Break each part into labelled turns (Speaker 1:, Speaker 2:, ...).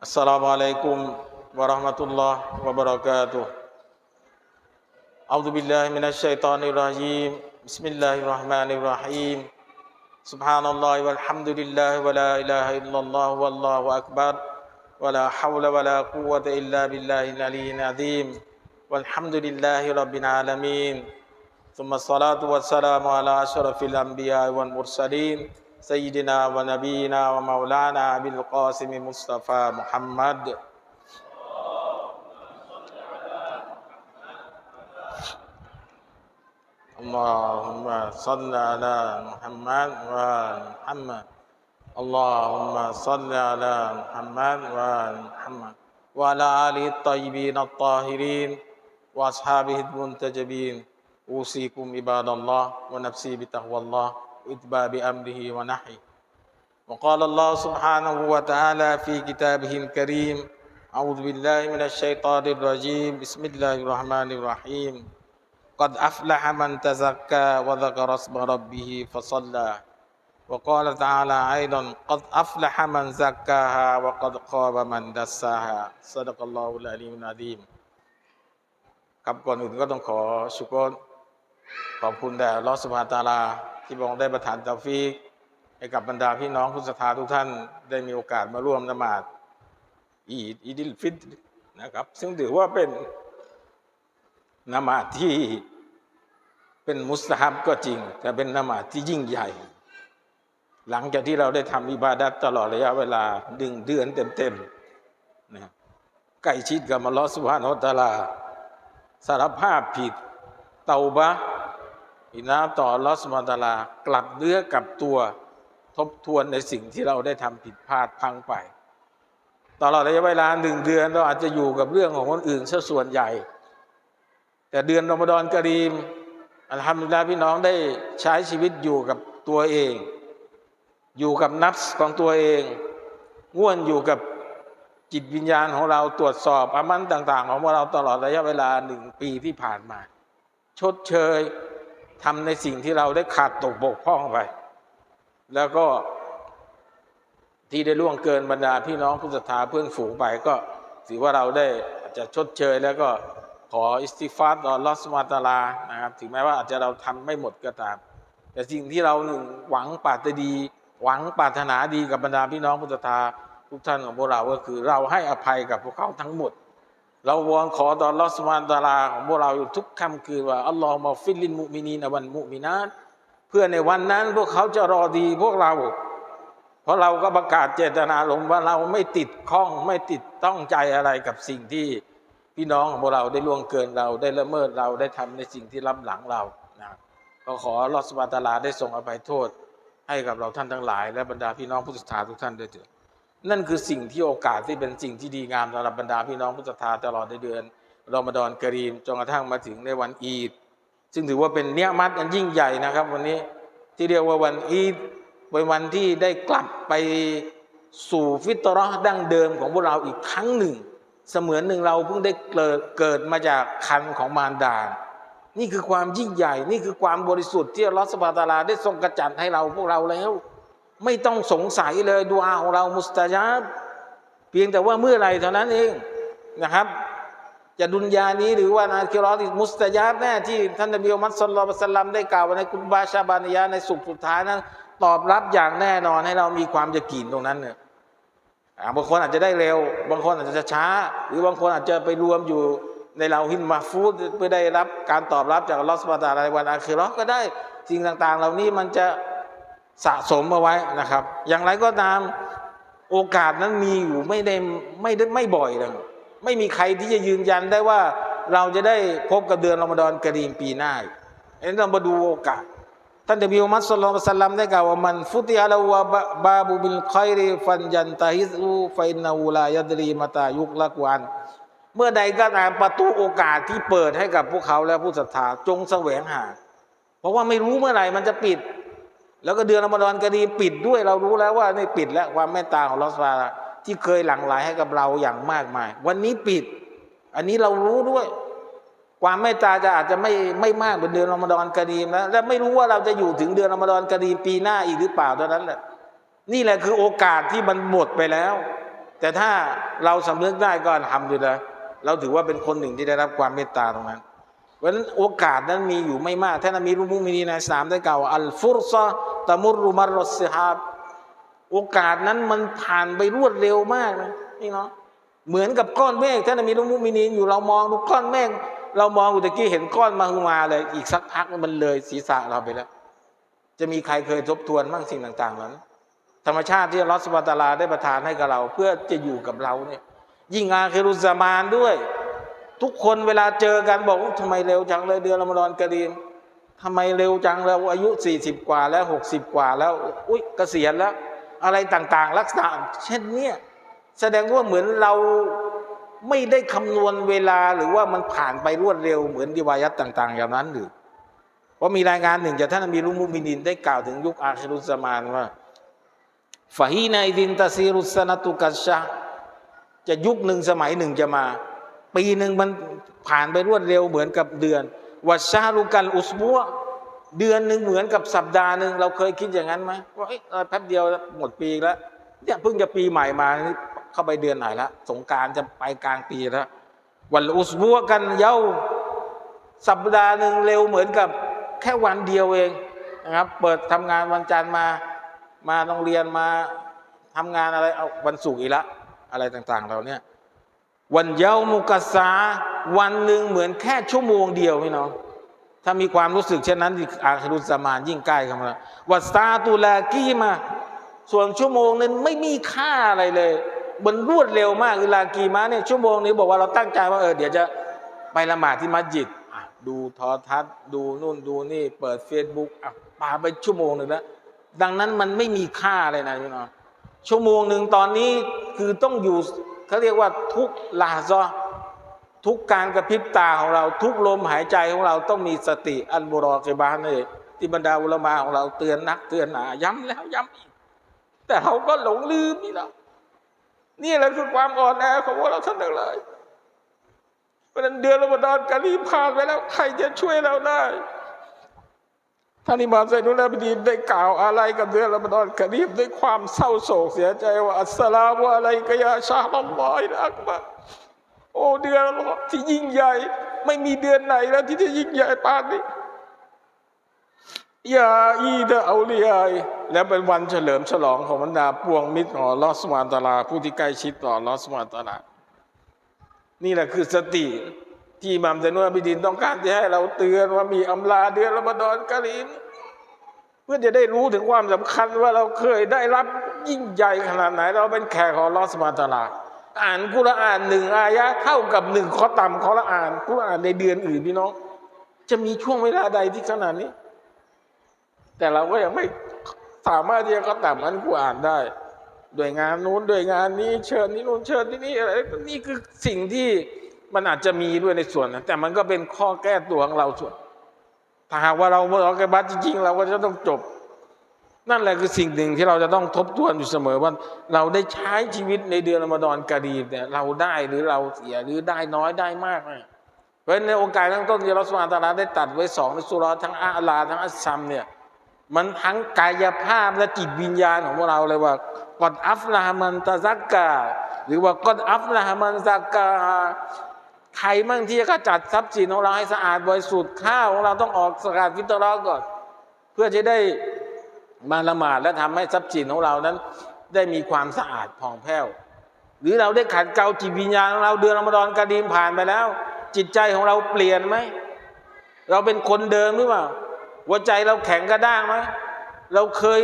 Speaker 1: السلام عليكم ورحمة الله وبركاته. أعوذ بالله من الشيطان الرجيم. بسم الله الرحمن الرحيم. سبحان الله والحمد لله ولا إله إلا الله والله أكبر. ولا حول ولا قوة إلا بالله العلي العظيم. والحمد لله رب العالمين. ثم الصلاة والسلام على أشرف الأنبياء والمرسلين. سيدنا ونبينا ومولانا أبي القاسم مصطفى محمد. اللهم صل على محمد وآل محمد اللهم صل على محمد وآل محمد وعلى آله الطيبين الطاهرين وأصحابه المنتجبين. أوصيكم عباد الله ونفسي بتقوى الله. وإتباع بأمره ونحيه وقال الله سبحانه وتعالى في كتابه الكريم أعوذ بالله من الشيطان الرجيم بسم الله الرحمن الرحيم قد أفلح من تزكى وذكر اسم ربه فصلى وقال تعالى أيضا قد أفلح من زكاها وقد خاب من دساها صدق الله العلي العظيم ครับก่อนอื่นก็ต้องขอชุกรขอบคุณแด่อัลลอฮฺสุบฮาตะอาลา ที่พระองค์ได้ประทานเตาฟีกให้กับบรรดาพี่น้องผู้ศรัทธาทุกท่านได้มีโอกาสมาร่วมนมาดอีดอีดิลฟิตนะครับ ซึ่งถือว่าเป็นนมาดที่เป็นมุสลิมก็จริง แต่เป็นนมาดที่ยิ่งใหญ่ หลังจากที่เราได้ทำอิบาดัตตลอดระยะเวลาหนึ่งเดือนเต็มๆนะใกล้ชิดกับอัลอสุบฮานะฮูวะตาลา สารภาพผิดเตาบะ อินาต่อลอสมาตาลากลับเนื้อกลับตัวทบทวนในสิ่งที่เราได้ทำผิดพลาดพังไป ตลอดระยะเวลาหนึ่งเดือนเราอาจจะอยู่กับเรื่องของคนอื่นซะส่วนใหญ่ แต่เดือนรอมฎอนกะรีมอัลฮัมดุลิลลาห์พี่น้องได้ใช้ชีวิตอยู่กับตัวเอง อยู่กับนัฟส์ของตัวเองง่วนอยู่กับจิตวิญญาณของเราตรวจสอบอามันต่าง ๆ ของเราตลอดระยะเวลาหนึ่งปีที่ผ่านมา ชดเชย ทำในสิ่งที่เราได้ขาดตกบกพร่องไป แล้วก็ที่ได้ล่วงเกินบรรดาพี่น้องผู้ศรัทธาเพื่อนฝูงไปก็ถือว่าเราได้อาจจะชดเชยแล้วก็ขออิสติฟาร์ต่อลอสมาตาลานะครับถึงแม้ว่าอาจจะเราทำไม่หมดก็ตาม แต่สิ่งที่เราหนึ่งหวังปรารถดี หวังปรารถนาดีกับบรรดาพี่น้องผู้ศรัทธาทุกท่านของพวกเราก็คือเราให้อภัยกับพวกเขาทั้งหมด เราวอนขอต่อลอสมานตาลาของพวกเราอยู่ทุกค่ำคืนว่าอัลลอฮ์มาฟิลินมุมินีนวันมุมินาตเพื่อในวันนั้นพวกเขาจะรอดีพวกเรา เพราะเราก็ประกาศเจตนาลงว่าเราไม่ติดข้องไม่ติดต้องใจอะไรกับสิ่งที่พี่น้องของพวกเราได้ล่วงเกินเราได้ละเมิดเราได้ทำในสิ่งที่ล้ำหลังเรานะก็ขอลอสมานตาลาได้ทรงอภัยโทษ ให้กับเราท่านทั้งหลาย และบรรดาพี่น้องผู้ศรัทธาทุกท่านด้วยเถิด นั่นคือสิ่งที่โอกาสที่เป็นสิ่งที่ดีงามสำหรับบรรดาพี่น้องผู้ศรัทธาตลอดในเดือนรอมฎอนกรีมจนกระทั่งมาถึงในวันอีด ซึ่งถือว่าเป็นเนียมัดอันยิ่งใหญ่นะครับ วันนี้ที่เรียกว่าวันอีดเป็นวันที่ได้กลับไปสู่ฟิตรอห์ดั้งเดิมของพวกเราอีกครั้งหนึ่ง เสมือนหนึ่งเราเพิ่งได้เกิดมาจากคันของมารดา นี่คือความยิ่งใหญ่ นี่คือความบริสุทธิ์ที่ลอสุบฮาตาลาได้ทรงกระจัดให้เราพวกเราแล้ว ไม่ต้องสงสัยเลยดูอาของเรามุสตาญาบเพียงแต่ว่าเมื่อไรเท่านั้นเองนะครับ จะดุนยานี้หรือว่านาคิรอติมุสตาญาบแน่ที่ท่านนบีอุมัตสุลลัสลัมได้กล่าวในกุตบาชาบานิยาในสุขสุดท้ายนั้น ตอบรับอย่างแน่นอนให้เรามีความจะกินตรงนั้นเนี่ยบางคนอาจจะได้เร็ว บางคนอาจจะช้า หรือบางคนอาจจะไปรวมอยู่ในเราหินมาฟูดเพื่อได้รับการตอบรับจากลอสุบฮาตะอาในวันอาคิราะห์ก็ได้สิ่งต่าง ๆ เหล่านี้มันจะ สะสมเอาไว้นะครับ อย่างไรก็ตามโอกาสนั้นมีอยู่ไม่ได้ไม่ได้ไม่บ่อยเลยไม่มีใครที่จะยืนยันได้ว่าเราจะได้พบกับเดือนรอมฎอนกรีมปีหน้าอันนี้เรามาดูโอกาส ท่านนบีอุมัตสุลลัลสลัมได้กล่าวว่ามันฟุติอาลาวะบาบูบิลคอยรีฟันยันตาฮิซูไฟนาอูลายดรีมาตายุกละกวันเมื่อใดก็ตามประตูโอกาสที่เปิดให้กับพวกเขาและผู้ศรัทธาจงแสวงหา เพราะว่าไม่รู้เมื่อไหร่มันจะปิด แล้วก็เดือนอมฎอนก็ดีปิดด้วย เรารู้แล้วว่านี่ปิดแล้วความเมตตาของลอสฟาที่เคยหลั่งไหลให้กับเราอย่างมากมาย วันนี้ปิด อันนี้เรารู้ด้วย ความเมตตาจะอาจจะไม่ไม่มากเป็นเดือนอมฎอนกะดีมนะและไม่รู้ว่าเราจะอยู่ถึงเดือนอมฎอนกะดีมปีหน้าอีกหรือเปล่าเท่านั้นแหละนี่แหละคือโอกาสที่มันหมดไปแล้ว แต่ถ้าเราสำนึกได้ก็ทำอยู่แล้วเราถือว่าเป็นคนหนึ่งที่ได้รับความเมตตาตรงนั้น เพราะนั้นโอกาสนั้นมีอยู่ไม่มากท่านนบีรุมุมินีในสามได้กล่าวอัลฟุรซะตะมุรุมารรสฮาบโอกาสนั้นมันผ่านไปรวดเร็วมากนะนี่เนาะเหมือนกับก้อนเมฆท่านนบีรุมุมินีอยู่เรามองดูก้อนเมฆเรามองอุตะกี้เห็นก้อนมาคือมาเลย อีกสักพักมันเลยศีรษะเราไปแล้ว จะมีใครเคยทบทวนบ้างสิ่งต่างๆนั้นธรรมชาติที่ลอสบาตาลาได้ประทานให้กับเรา เพื่อจะอยู่กับเราเนี่ยยิ่งอาคิรุสซามานด้วย ทุกคนเวลาเจอกันบอกว่าทำไมเร็วจังเลยเดือนรอมฎอนกะรีมทำไมเร็วจังเราอายุ 40 กว่าแล้ว 60 กว่าแล้ว อุ้ยเกษียณแล้ว อะไรต่างๆ ลักษณะเช่นเนี้ยแสดงว่าเหมือนเราไม่ได้คำนวณเวลาหรือว่ามันผ่านไปรวดเร็วเหมือนดิวายัตต่าง ๆ อย่างนั้นหรือเพราะมีรายงานหนึ่งจากท่านนบีรุมุมินินได้กล่าวถึงยุคอาคิรุสมานว่าฟาฮีนาอิดินตาซีรุสนาตุกัชชะจะยุคหนึ่งสมัยหนึ่งจะมา ปีหนึ่งมันผ่านไปรวดเร็วเหมือนกับเดือนวัชชาลุกันอุสบัวเดือนหนึ่งเหมือนกับสัปดาห์หนึ่งเราเคยคิดอย่างนั้นไหมว่าเอ้ยแป๊บเดียวหมดปีแล้วเนี่ยเพิ่งจะปีใหม่มาเข้าไปเดือนไหนละสงการจะไปกลางปีแล้ววันอุสบัวกันเย้าสัปดาห์หนึ่งเร็วเหมือนกับแค่วันเดียวเองนะครับ เปิดทำงานวันจันทร์มามาโรงเรียนมาทำงานอะไรเอาวันศุกร์อีกละอะไรต่างๆเราเนี่ย วันเยามุกัสสาวันหนึ่งเหมือนแค่ชั่วโมงเดียวพี่น้อง ถ้ามีความรู้สึกเช่นนั้นอาครุสมานยิ่งใกล้เข้ามาวัสตาตุลากีมา ส่วนชั่วโมงนั้นไม่มีค่าอะไรเลยมันรวดเร็วมากคือลากีมาเนี่ยชั่วโมงนี้บอกว่าเราตั้งใจว่าเออเดี๋ยวจะไปละหมาดที่มัสยิดดูทอทัศน์ดูนู่นดูนี่ เปิดเฟซบุ๊กอะปาไปชั่วโมงหนึ่งแล้วดังนั้นมันไม่มีค่าเลยนะพี่น้องชั่วโมงหนึ่งตอนนี้คือต้องอยู่ เขาเรียกว่าทุกลาซอทุกการกระพริบตาของเราทุกลมหายใจของเราต้องมีสติอันบุรอเกบานเลยที่บรรดาอุลมาของเราเตือนนักเตือนหนาย้ำแล้วย้ำอีก แต่เราก็หลงลืมนี่แล้วนี่แหละคือความอ่อนแอของพวกเราท่านทั้งหลายเพราะฉะนั้นเดือนรอมฎอนกะรีบผ่านไปแล้ว ใครจะช่วยเราได้ ท่านอิหม่ามไซนุลอาบดีนได้กล่าวอะไรกับเดือนรอมฎอนกะรีบด้วยความเศร้าโศกเสียใจว่าอัสลามุอะลัยกะยาชาลัลลอฮิอักบัรโอ้เดือนที่ยิ่งใหญ่ ไม่มีเดือนไหนแล้วที่จะยิ่งใหญ่ปานนี้ยาอีเดะเอาเลียยและเป็นวันเฉลิมฉลองของบรรดาปวงมิตรของลอสุบฮานตาลาผู้ที่ใกล้ชิดต่อลอสุบฮานตาลานี่แหละคือสติ ที่มัมไซนุลอาบิดีนต้องการจะให้เราเตือนว่ามีอำลาเดือนรอมฎอนกะรีมเพื่อจะได้รู้ถึงความสำคัญว่าเราเคยได้รับยิ่งใหญ่ขนาดไหน เราเป็นแขกของลอสุบฮาตาลาอ่านกุรอานหนึ่งอายะเท่ากับหนึ่งข้อต่ำขอละอ่านกุรอานในเดือนอื่นพี่น้อง จะมีช่วงเวลาใดที่ขนาดนี้ แต่เราก็ยังไม่สามารถที่จะข้อต่ำอันกุรอานได้ด้วยงานนู้นด้วยงานนี้เชิญนี่นู้นเชิญที่นี่อะไรนี่คือสิ่งที่ มันอาจจะมีด้วยในส่วนนะแต่มันก็เป็นข้อแก้ตัวของเราส่วนถ้าหากว่าเราเมื่อเราแก้บัตจริงๆ เราก็จะต้องจบ นั่นแหละคือสิ่งหนึ่งที่เราจะต้องทบทวนอยู่เสมอว่า เราได้ใช้ชีวิตในเดือนรอมฎอนกะรีเนี่ยเราได้หรือเราเสียหรือได้น้อยได้มากเนี่ยเพราะฉะนั้นในโอกาสทั้งต้นที่เราสมาตาลาได้ตัดไว้สองในสุราะห์ทั้งอาลาทั้งอัสซัมเนี่ยมันทั้งกายภาพและจิตวิญญาณของเราเลยว่ากอดอัฟลาฮมันตะซักกา หรือว่ากอดอัฟลาฮมันซักกา ใครมั่งที่จะจัดทรัพย์สินของเราให้สะอาดบริสุทธิ์ข้าวของเราต้องออกสกาดฟิตรอก่อน เพื่อจะได้มาละหมาดและทำให้ทรัพย์สินของเรานั้น ได้มีความสะอาดผ่องแผ้ว หรือเราได้ขัดเกลาจิตวิญญาณของเราเดือนรอมฎอนกระดีมผ่านไปแล้ว จิตใจของเราเปลี่ยนไหมเราเป็นคนเดิมหรือเปล่าหัวใจเราแข็งกระด้างไหมเราเคย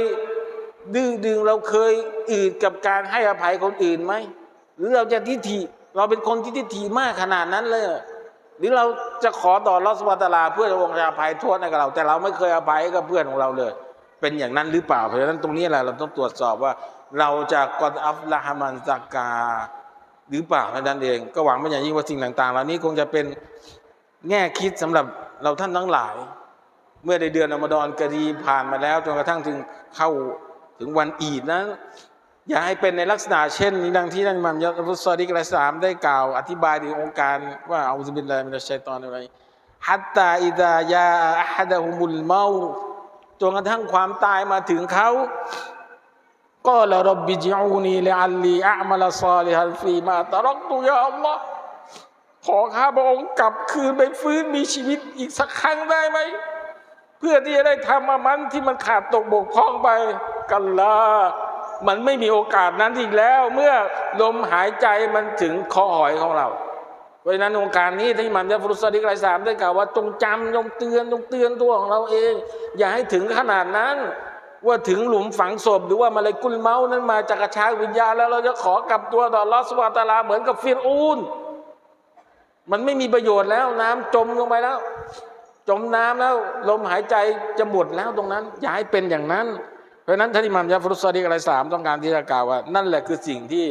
Speaker 1: ดื้อดึงเราเคยอืดกับการให้อภัยคนอื่นไหมหรือเราจะทิฏฐิ เราเป็นคนที่ทิฏฐิมากขนาดนั้นเลย หรือเราจะขอต่อรอสวาตาลาเพื่อจะวงจะอภัยโทษให้กับเรา แต่เราไม่เคยอภัยกับเพื่อนของเราเลย เป็นอย่างนั้นหรือเปล่า เพราะฉะนั้นตรงนี้แหละเราต้องตรวจสอบว่า เราจะกอดอัฟลาฮามันซากาหรือเปล่านั่นเอง ก็หวังเป็นอย่างยิ่งว่าสิ่งต่างๆเหล่านี้คงจะเป็นแง่คิดสำหรับเราท่านทั้งหลาย เมื่อในเดือนอมฎอนกรีผ่านมาแล้วจนกระทั่งถึงเข้าถึงวันอีดนะ อย่าให้เป็นในลักษณะเช่นนี้ดังที่ท่นมัมยัตุสซอดิกละสามได้กล่าว อธิบายถึงองค์การว่าอัลลอฮฺบิลลามินัชชัยตอนอะไรฮัตตาอิดายาอะฮัดะฮุมุลเมาจนกระทั่งความตายมาถึงเขาก็ละรบบิจูนีลอัลลีอัมลซาลิฮัลฟีมาตรักตุยาอัลลอฮ์ขอข้าพระองค์กลับคืนไปฟื้นมีชีวิตอีกสักครั้งได้ไหม เพื่อที่จะได้ทำอามันที่มันขาดตกบกพร่องไปกันละ มันไม่มีโอกาสนั้นอีกแล้ว เมื่อลมหายใจมันถึงคอหอยของเราเพราะฉะนั้นองค์การนี้ที่มันจะฟรุสดิกไลสามได้กล่าวว่าจงจำจงเตือนจงเตือนตัวของเราเอง อย่าให้ถึงขนาดนั้น ว่าถึงหลุมฝังศพหรือว่ามาเลยกุลเมานั้นมาจากกระชากวิญญาณแล้วเราจะขอกลับตัวต่อลอสวาตาลาเหมือนกับฟิรอูนมันไม่มีประโยชน์แล้วน้ำจมลงไปแล้ว จมน้ำแล้ว ลมหายใจจะหมดแล้วตรงนั้น อย่าให้เป็นอย่างนั้น เพราะนั้นท่านอิหม่ามยาฟรุสซอดีกอะไรสามต้องการที่จะกล่าวว่า นั่นแหละคือสิ่งที่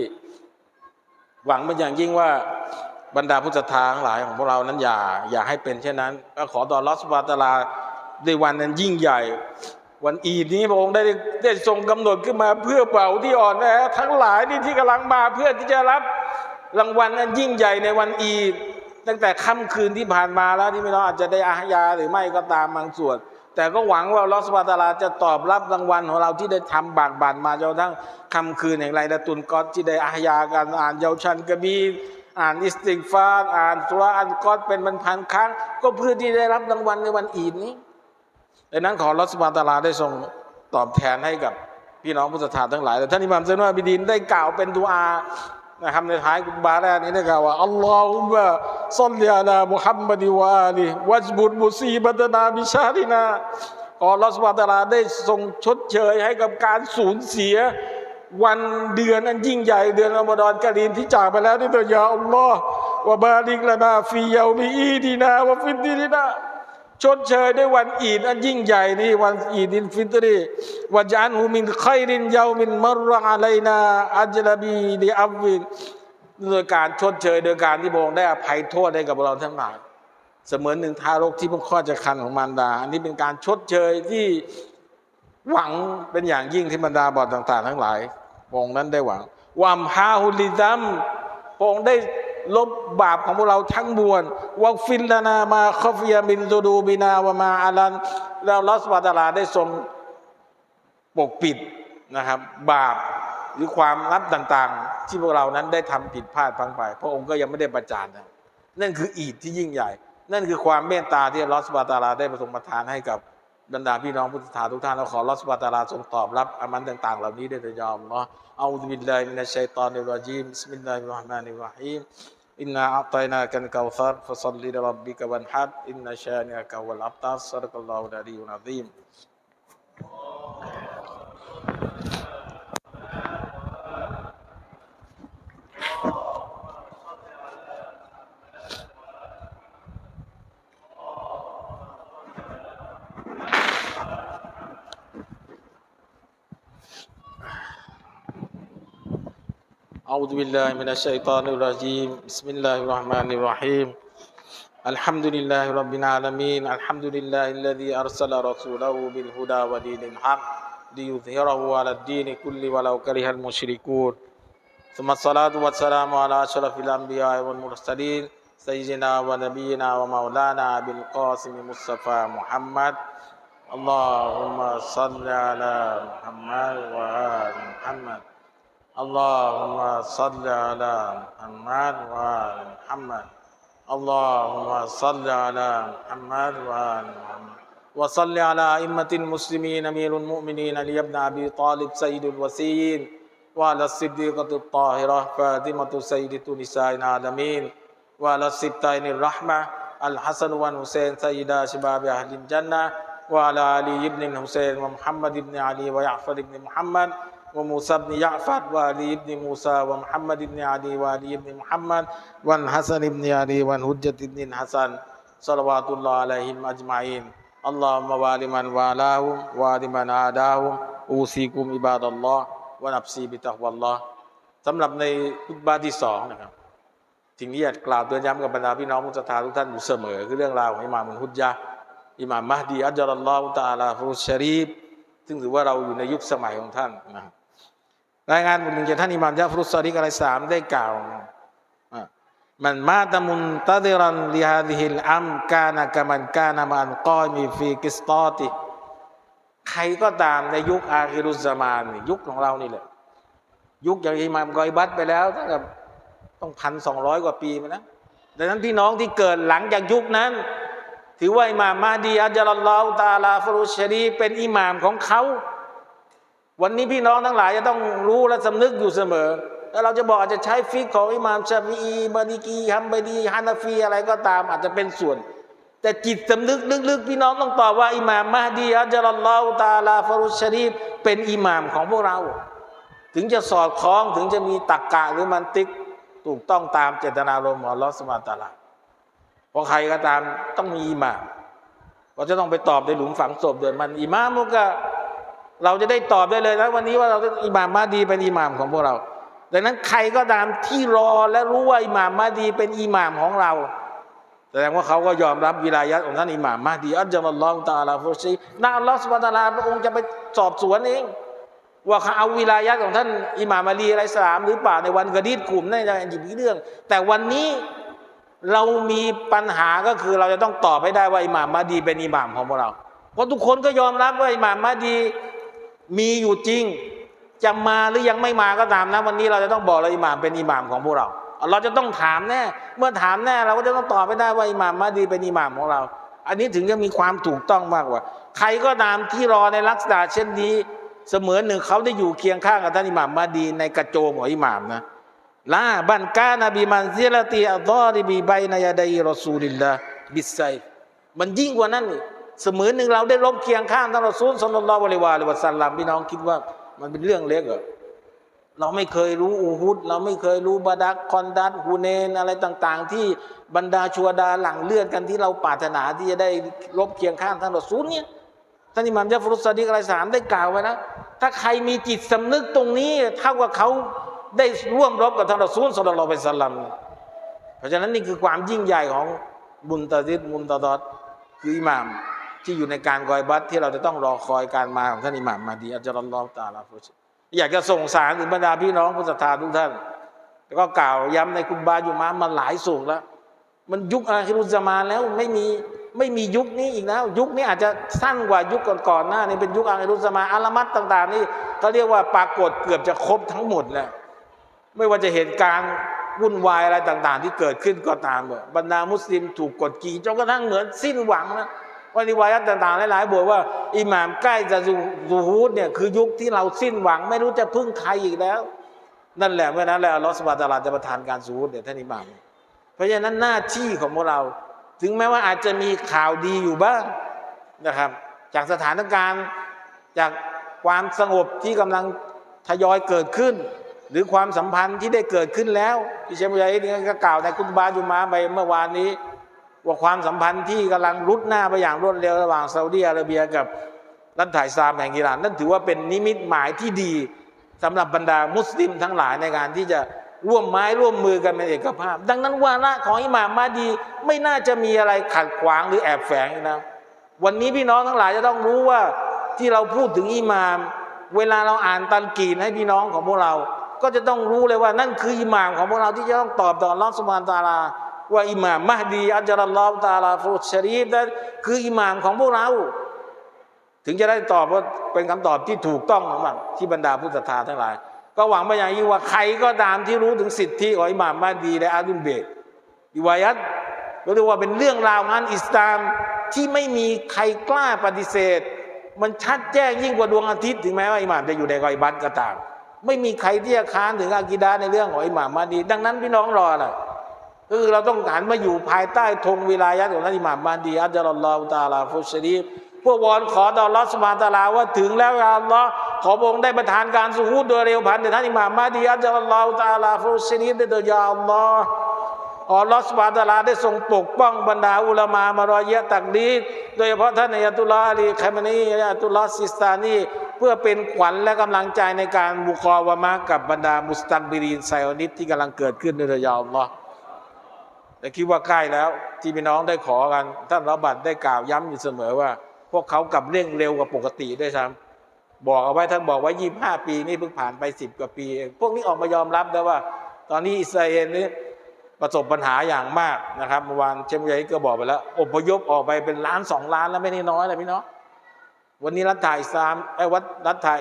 Speaker 1: หวังเป็นอย่างยิ่งว่าบรรดาผู้ศรัทธาทั้งหลายของพวกเรานั้นอย่าอย่าให้เป็นเช่นนั้นก็ขอต่อรอสบาตาลาในวันนั้นยิ่งใหญ่ วันอีดนี้พระองค์ได้ได้ทรงกำหนดขึ้นมาเพื่อเป่าที่อ่อนแอทั้งหลายนี่ที่กำลังมาเพื่อที่จะรับรางวัลอันยิ่งใหญ่ในวันอีดตั้งแต่ค่ำคืนที่ผ่านมาแล้วที่ไม่น้องอาจจะได้อาหยาหรือไม่ก็ตามบางส่วน แต่ก็หวังว่าลอสวาตาลาจะตอบรับรางวัลของเราที่ได้ทำบากบั่นมาจนทั่งค่ำคืนแห่งไรละตุนกอตที่ได้อาหยากันอ่านเยาวชันกบีอ่านอิสติกฟาร์อ่านสุราอันกอตเป็นพันครั้ง ก็เพื่อที่ได้รับรางวัลในวันอีดนี้ดังนั้นขอลอสวาตาลาได้ทรงตอบแทนให้กับพี่น้องผู้ศรัทธาทั้งหลายแต่ท่านอิหม่ามเซนวาบิดินได้กล่าวเป็นดูอา นะครับในท้ายกุบาแรกนี้ได้กล่าว่าอัลลอฮุมะซัลลิอะลามุฮัมมัดวะอาลีวัจบุตมุซีบัตนาบิชารินาขอลอสวาตาลาได้ทรงชดเชยให้กับการสูญเสีย วันเดือนอันยิ่งใหญ่เดือนรอมฎอนกะรีนที่จากไปแล้วนี่ตัวยาอัลลอฮ์วะบาริกลานาฟีเยามีอีดีนาวะฟิดดีนา ชดเชยด้วยวันอีดอันยิ่งใหญ่นี่วันอีดินฟิตรีวะจันหูมินไครินยามินมรรอะลัยนาอัจลบีดิอัฟวินโดยการชดเชยโดยการที่พระองค์ได้อภัยโทษให้กับเราทั้งหลายเสมือนหนึ่งทารกที่เพิ่งคลอดจากคันของมารดา อันนี้เป็นการชดเชยที่หวังเป็นอย่างยิ่งที่บรรดาบอดต่าง ๆ ทั้งหลายพระองค์นั้นได้หวังวามฮาฮุลิซัมพระองค์ได้ ลบบาปของพวกเราทั้งมวลวักฟินลานามาคอฟิยามินซูดูบินาวะมาอาลันแล้วลอสวาตาลาได้ทรงปกปิดนะครับ บาปหรือความลับต่างๆ ที่พวกเรานั้นได้ทำผิดพลาดพังไป พระองค์ก็ยังไม่ได้ประจานนะนั่นคืออีดที่ยิ่งใหญ่ นั่นคือความเมตตาที่ลอสวาตาลาได้ประทรงประทานให้กับบรรดาพี่น้องพุทธศาสนาทุกท่านเราขอลอสวาตาลาทรงตอบรับอามันต่างๆ เหล่านี้ได้โดยยอมเนาะเอาบิลลาฮิมินัชชัยฏอนิรรจีมบิสมิลลาฮิรเราะห์มานิรเราะฮีม إنا أعطيناك الكوثر فصل لربك وانحر إن شانئك هو الأبتر صدق الله العلي العظيم. أعوذ بالله من الشيطان الرجيم. بسم الله الرحمن الرحيم. الحمد لله رب العالمين. الحمد لله الذي أرسل رسوله بالهدى ودين الحق ليظهره على الدين كله ولو كره المشركون. ثم الصلاة والسلام على أشرف الأنبياء والمرسلين سيدنا ونبينا ومولانا أبي القاسم مصطفى محمد. اللهم صل على محمد وآل محمد. اللهم صل على محمد وآل محمد. اللهم صل على محمد وآل محمد. وصل على أئمة المسلمين أمير المؤمنين علي بن أبي طالب سيد الوسيين وعلى الصديقة الطاهرة فاطمة سيدة نساء العالمين وعلى الستين الرحمة الحسن والحسين سيدا شباب أهل الجنة وعلى علي بن الحسين ومحمد بن علي ويعفر بن محمد وموسى بن يعفر وعلي بن موسى ومحمد بن علي وعلي بن محمد والحسن بن علي والهجة بن الحسن صلوات الله عليهم أجمعين اللهم وال من والاهم وال من عاداهم أوصيكم عباد الله ونفسي بتقوى الله สำหรับในคุตบาที่สองนะครับสิ่งที่อยากกล่าวเตือนย้ำกับบรรดาพี่น้องมุสลิมทุกท่านอยู่เสมอคือเรื่องราวของอิหม่ามมุลฮุดยะห์อิหม่ามมหดีอัจจารัลลอฮุตะอาลาฟุรุชชารีฟซึ่งถือว่าเราอยู่ในยุคสมัยของท่านนะครับ รายงานบทหนึ่งจากท่านอิหม่ามยะฟรุสซอดิกอะไรสามได้กล่าวมันมาตะมุนตะดิรันลิฮาดิฮิลอัมกานะกะมันกานะมันกอมีฟีกิสตอติใครก็ตามในยุคอาคิรุสซามานยุคของเรานี่แหละ ยุคอย่างอิหมามกอยบัตไปแล้วตั้งแต่ต้องพันสองร้อยกว่าปีมานะดังนั้นพี่น้องที่เกิดหลังจากยุคนั้น ถือว่าอิหม่ามมาดีอัจลลอฮุตาลาฟรุชชรีเป็นอิหม่ามของเขา วันนี้พี่น้องทั้งหลายจะต้องรู้และสำนึกอยู่เสมอ แล้วเราจะบอกอาจจะใช้ฟิกของอิหม่ามชาฟีมาลิกีฮัมบดีฮานาฟีอะไรก็ตามอาจจะเป็นส่วน แต่จิตสำนึกลึกๆพี่น้องต้องตอบว่าอิหม่ามมาดีอัจลลอฮุตาลาฟรุชรีเป็นอิหม่ามของพวกเรา ถึงจะสอดคล้องถึงจะมีตักกะหรือมันติกถูกต้องตามเจตนารมณ์ของลอสุบาตะลาเพราะใครก็ตามต้องมีอิหม่ามก็จะต้องไปตอบในหลุมฝังศพเดินมันอิหม่ามก็ เราจะได้ตอบได้เลยนะวันนี้ว่าเราอิหม่ามมาดีเป็นอิหม่ามของพวกเรา ดังนั้นใครก็ตามที่รอและรู้ว่าอิหม่ามมาดีเป็นอิหม่ามของเรา แสดงว่าเขาก็ยอมรับวิรายะของท่านอิหม่ามมาดีอัลจามัลลอฮฺตะอาลาฟุชีนะอัลลอฮฺสุบานตะลาพระองค์จะไปสอบสวนเองว่าเขาเอาวิรายะของท่านอิหม่ามอาลีอะลัยฮิสลามหรือเปล่าในวันกระดีดกลุ่มนั่นจะหยิบเรื่อง แต่วันนี้เรามีปัญหาก็คือเราจะต้องตอบให้ได้ว่าอิหม่ามมาดีเป็นอิหม่ามของพวกเรา เพราะทุกคนก็ยอมรับว่าอิหม่ามมาดี มีอยู่จริง จะมาหรือยังไม่มาก็ตามนะ วันนี้เราจะต้องบอกเลยอิหม่ามเป็นอิหม่ามของพวกเรา เราจะต้องถามแน่เมื่อถามแน่เราก็จะต้องตอบให้ได้ว่าอิหม่ามมาดีเป็นอิหม่ามของเรา อันนี้ถึงจะมีความถูกต้องมากกว่า ใครก็ตามที่รอในลักษณะเช่นนี้ เสมือนหนึ่งเขาได้อยู่เคียงข้างกับท่านอิหม่ามมาดีในกระโจมของอิหม่ามนะลาบันกานบีมันซิลติอัลลอริบีไบนายาดัยรอซูลิลลาบิสไซมันยิ่งกว่านั้นอีก เสมือนหนึ่งเราได้ลบเคียงข้างท่านรอซูลสัลลัลลอฮุอะลัยฮิวะลิวะสัลลัมพี่น้องคิดว่ามันเป็นเรื่องเล็กเหรอเราไม่เคยรู้อูฮุดเราไม่เคยรู้บาดักคอนดัตฮูเนนอะไรต่าง ๆ ที่บรรดาชัวดาหลังเลือนกันที่เราปรารถนาที่จะได้ลบเคียงข้างท่านรอซูลเนี่ยท่านอิหม่ามจาฟรุสซดิกอะไรสามได้กล่าวไว้นะ ถ้าใครมีจิตสำนึกตรงนี้เท่ากับเขาได้ร่วมรบกับท่านรอซูลสุลลัลลอฮุอะลัยฮิวะสัลลัมเพราะฉะนั้นนี่คือความยิ่งใหญ่ของบุญตาซิดมุนตาดอดคืออิหม่าม ที่อยู่ในการกอยบัตที่เราจะต้องรอคอยการมาของท่านอิหม่ามมาดีอัจจลัลอฮุตาลาฟุชอยากจะส่งสารถึงบรรดาพี่น้องผู้ศรัทธาทุกท่าน แล้วก็กล่าวย้ำในคุณบาอยู่มามาหลายสูงแล้ว มันยุคอาคิรุสมาแล้วไม่มีไม่มียุคนี้อีกแล้ว ยุคนี้อาจจะสั้นกว่ายุคก่อนๆหน้านี่เป็นยุคอาคิรุสมาอาลามัตต่าง ๆ นี่เขาเรียกว่าปรากฏเกือบจะครบทั้งหมดแล้วไม่ว่าจะเหตุการณ์วุ่นวายอะไรต่าง ๆ ที่เกิดขึ้นก็ตามเลยบรรดามุสลิมถูกกดขี่จนกระทั่งเหมือนสิ้นหวังนะ วันนิวายัตต่างๆ หลายๆบอกว่า อิหม่ามใกล้จะซูฮูดเนี่ยคือยุคที่เราสิ้นหวัง ไม่รู้จะพึ่งใครอีกแล้ว นั่นแหละเมื่อนั้นแหละลอสบาตาลาจะประทานการซูฮูดเนี่ยท่านอิหม่าม เพราะฉะนั้นหน้าที่ของพวกเรา ถึงแม้ว่าอาจจะมีข่าวดีอยู่บ้างนะครับ จากสถานการณ์จากความสงบที่กำลังทยอยเกิดขึ้น หรือความสัมพันธ์ที่ได้เกิดขึ้นแล้วพี่เชฟบุยัยนี่ก็กล่าวในคุตบาจุมาไปเมื่อวานนี้ ว่าความสัมพันธ์ที่กำลังรุดหน้าไปอย่างรวดเร็วระหว่างซาอุดีอาระเบียกับรัฐถ่ายซามแห่งอิหร่านนั่นถือว่าเป็นนิมิตหมายที่ดีสำหรับบรรดามุสลิมทั้งหลายในการที่จะร่วมไม้ร่วมมือกันเป็นเอกภาพ ดังนั้นวาระของอิหม่ามมาดีไม่น่าจะมีอะไรขัดขวางหรือแอบแฝงนะวันนี้พี่น้องทั้งหลายจะต้องรู้ว่าที่เราพูดถึงอิหม่าม เวลาเราอ่านตันกีนให้พี่น้องของพวกเรา ก็จะต้องรู้เลยว่านั่นคืออิหม่ามของพวกเราที่จะต้องตอบต่ออัลลอฮฺสุบฮานตาลา ว่าอิหม่ามมหดีอัจรัลลอฮฺตาลาฟุตชรีฟนั้นคืออิหม่ามของพวกเรา ถึงจะได้ตอบว่าเป็นคำตอบที่ถูกต้องของมันที่บรรดาผู้ศรัทธาทั้งหลาย ก็หวังไปอย่างยิ่งว่าใครก็ตามที่รู้ถึงสิทธิของอิหม่ามมาดีและอาลุนเบกอิวายัตก็เรียกว่าเป็นเรื่องราวงานอิสลามที่ไม่มีใครกล้าปฏิเสธ มันชัดแจ้งยิ่งกว่าดวงอาทิตย์ถึงแม้ว่าอิหม่ามจะอยู่ในกอยบัตก็ตาม ไม่มีใครที่จะค้านถึงอากีดาในเรื่องของอิหม่ามมาดี ดังนั้นพี่น้องรออะไร ก็คือเราต้องหันมาอยู่ภายใต้ธงวิลายัตของท่านอิหม่ามมาดีอัจจารัลลอฮฺตาลาฟุชรีฟพวกวอนขอต่อรัสมาตาลาว่าถึงแล้วอัลลอฮ์ขอพระองค์ได้ประทานการสูฮูดโดยเร็วพันแต่ท่านอิหม่ามมาดีอัจจารัลลอฮฺตาลาฟุชรีฟได้โดยอัลลอฮ์อัลลอฮ์สุบานตาลาได้ทรงปกป้องบรรดาอุลามามารอยะตักดีดโดยเฉพาะท่านอัยตุลาลีคามานีอัยตุลาซิสตานีเพื่อเป็นขวัญและกำลังใจในการบุคอวามะกับบรรดามุสตักบิรีนไซออนิสที่กำลังเกิดขึ้นในระยะอัลลอฮ์ แต่คิดว่าใกล้แล้ว ที่พี่น้องได้ขอกัน ท่านรับัตได้กล่าวย้ำอยู่เสมอว่า พวกเขากลับเร่งเร็วกว่าปกติด้วยซ้ำบอกเอาไว้ท่านบอกไว้ยี่ห้าปีนี่เพิ่งผ่านไปสิบกว่าปีเองพวกนี้ออกมายอมรับแล้วว่า ตอนนี้อิสราเอลนี่ประสบปัญหาอย่างมากนะครับเมื่อวานเชมยัยก็บอกไปแล้วอพยพออกไปเป็นล้านสองล้านแล้วไม่ได้น้อยเลยพี่น้องวันนี้รัฐไทยอิสลามไอ้วัดรัฐไทย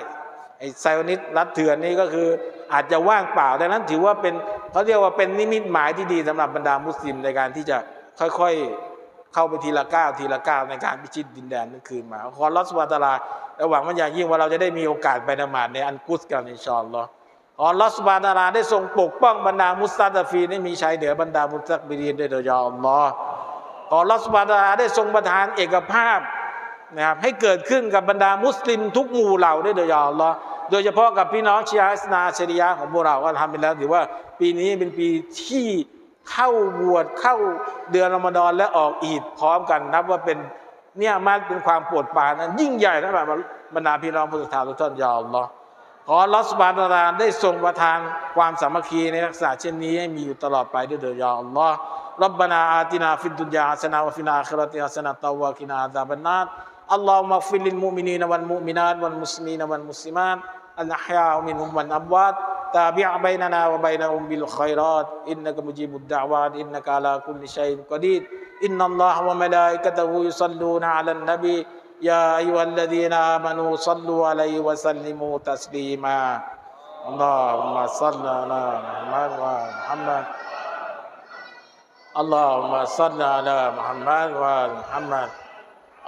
Speaker 1: ไอ้ไซอนิสรัฐเถื่อนนี่ก็คือ อาจจะว่างเปล่าดังนั้นถือว่าเป็นเขาเรียกว่าเป็นนิมิตหมายที่ดีสำหรับบรรดามุสลิมในการที่จะค่อยๆเข้าไปทีละก้าวทีละก้าวในการพิชิตดินแดนนั้นคืนมาขอรัสวาตาลาและหวังว่าอย่างยิ่งว่าเราจะได้มีโอกาสไปนมาดในอันกุสกันอินชาอัลลอฮ์ขอรัสวาตาลาได้ทรงปกป้องบรรดามุสตัฟีนให้มีชัยเหนือบรรดามุสตักบิรีนได้วยเถิดยาอัลลอฮ์ขอรัสบาดาได้ทรงประทานเอกภาพนะครับให้เกิดขึ้นกับบรรดามุสลิมทุกหมู่เหล่าได้โดยยอัลลอฮ์ โดยเฉพาะกับพี่น้องชียอิสนาชริยะของพวกเราก็ทำไปแล้วถือว่าปีนี้เป็นปีที่เข้าบวชเข้าเดือนรอมฎอนและออกอีดพร้อมกันนับว่าเป็นเนี่ยมันเป็นความโปรดปรานนั้นยิ่งใหญ่สำหรับบรรดาพี่น้องผู้ศรัทธาทุกท่านยาอัลลอฮ์ ขอรัสบาตาลาได้ทรงประทานความสามัคคีในลักษณะเช่นนี้ให้มีอยู่ตลอดไปด้วยเถิดยาอัลลอฮ์ ربنا آتنا في الدنيا حسنة وفي الآخرة حسنة وقنا عذاب النار اللهم اغفر للمؤمنين والمؤمنات والمسلمين والمسلمات الأحياء منهم والأموات. تابع بيننا وبينهم بالخيرات. إنك مجيب الدعوات. إنك على كل شيء قدير. إن الله وملائكته يصلون على النبي. يا أيها الذين آمنوا صلوا عليه وسلموا تسليما. اللهم صل على محمد وعلى محمد. اللهم صل على محمد وعلى محمد.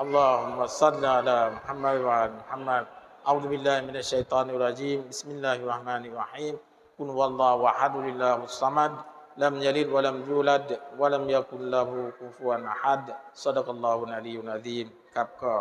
Speaker 1: اللهم صل على محمد وعلى محمد أعوذ بالله من الشيطان الرجيم بسم الله الرحمن الرحيم قل هو الله أحد لله الصمد لم يلد ولم يولد ولم يكن له كفوا أحد صدق الله العلي العظيم ครับก็